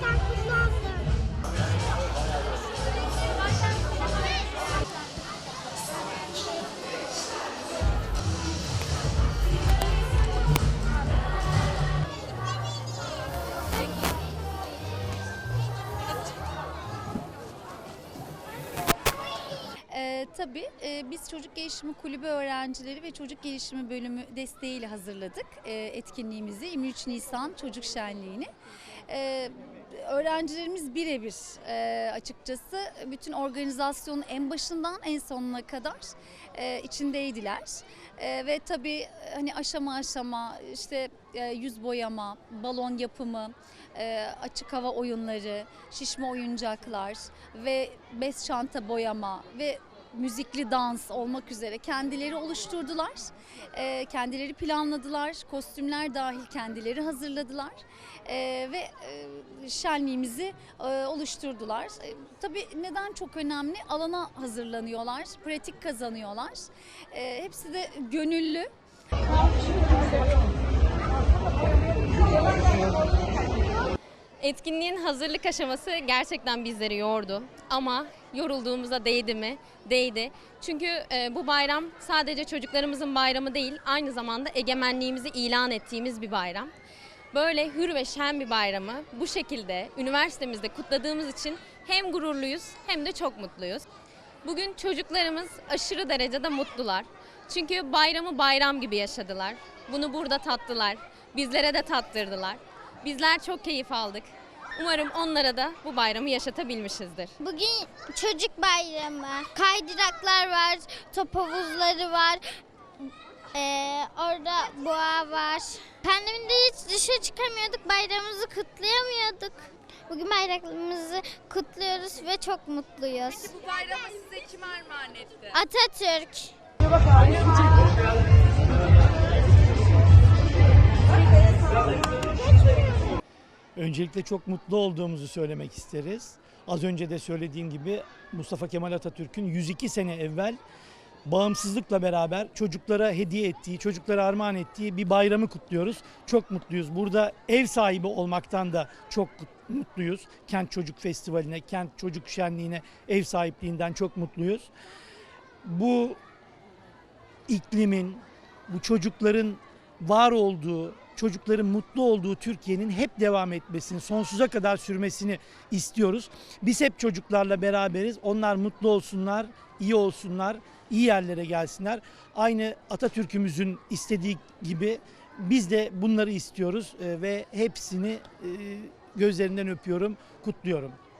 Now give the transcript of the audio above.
Gerçekten tabii e, biz Çocuk Gelişimi Kulübü öğrencileri ve Çocuk Gelişimi Bölümü desteğiyle hazırladık e, etkinliğimizi 23 Nisan Çocuk Şenliği'ni. Ee, öğrencilerimiz birebir e, açıkçası bütün organizasyonun en başından en sonuna kadar e, içindeydiler. E, ve tabii hani aşama aşama işte e, yüz boyama, balon yapımı, e, açık hava oyunları, şişme oyuncaklar ve bez çanta boyama ve müzikli dans olmak üzere kendileri oluşturdular. E, kendileri planladılar. Kostümler dahil kendileri hazırladılar. E, ve e, şenliğimizi e, oluşturdular. E, tabii neden çok önemli? Alana hazırlanıyorlar, pratik kazanıyorlar. E, hepsi de gönüllü. Etkinliğin hazırlık aşaması gerçekten bizleri yordu. Ama yorulduğumuza değdi mi? Değdi. Çünkü e, bu bayram sadece çocuklarımızın bayramı değil, aynı zamanda egemenliğimizi ilan ettiğimiz bir bayram. Böyle hür ve şen bir bayramı bu şekilde üniversitemizde kutladığımız için hem gururluyuz hem de çok mutluyuz. Bugün çocuklarımız aşırı derecede mutlular. Çünkü bayramı bayram gibi yaşadılar. Bunu burada tattılar. Bizlere de tattırdılar. Bizler çok keyif aldık. Umarım onlara da bu bayramı yaşatabilmişizdir. Bugün çocuk bayramı. Kaydıraklar var, top havuzları var. Ee, orada boğa var. Pandemide hiç dışarı çıkamıyorduk, bayramımızı kutlayamıyorduk. Bugün bayramımızı kutluyoruz ve çok mutluyuz. Bu bayramı size kim armağan etti? Atatürk. Öncelikle çok mutlu olduğumuzu söylemek isteriz. Az önce de söylediğim gibi Mustafa Kemal Atatürk'ün 102 sene evvel bağımsızlıkla beraber çocuklara hediye ettiği, çocuklara armağan ettiği bir bayramı kutluyoruz. Çok mutluyuz. Burada ev sahibi olmaktan da çok mutluyuz. Kent Çocuk Festivali'ne, Kent Çocuk Şenliği'ne ev sahipliğinden çok mutluyuz. Bu iklimin, bu çocukların var olduğu, çocukların mutlu olduğu Türkiye'nin hep devam etmesini, sonsuza kadar sürmesini istiyoruz. Biz hep çocuklarla beraberiz. Onlar mutlu olsunlar, iyi olsunlar, iyi yerlere gelsinler. Aynı Atatürk'ümüzün istediği gibi biz de bunları istiyoruz Ee, ve hepsini e, gözlerinden öpüyorum, kutluyorum.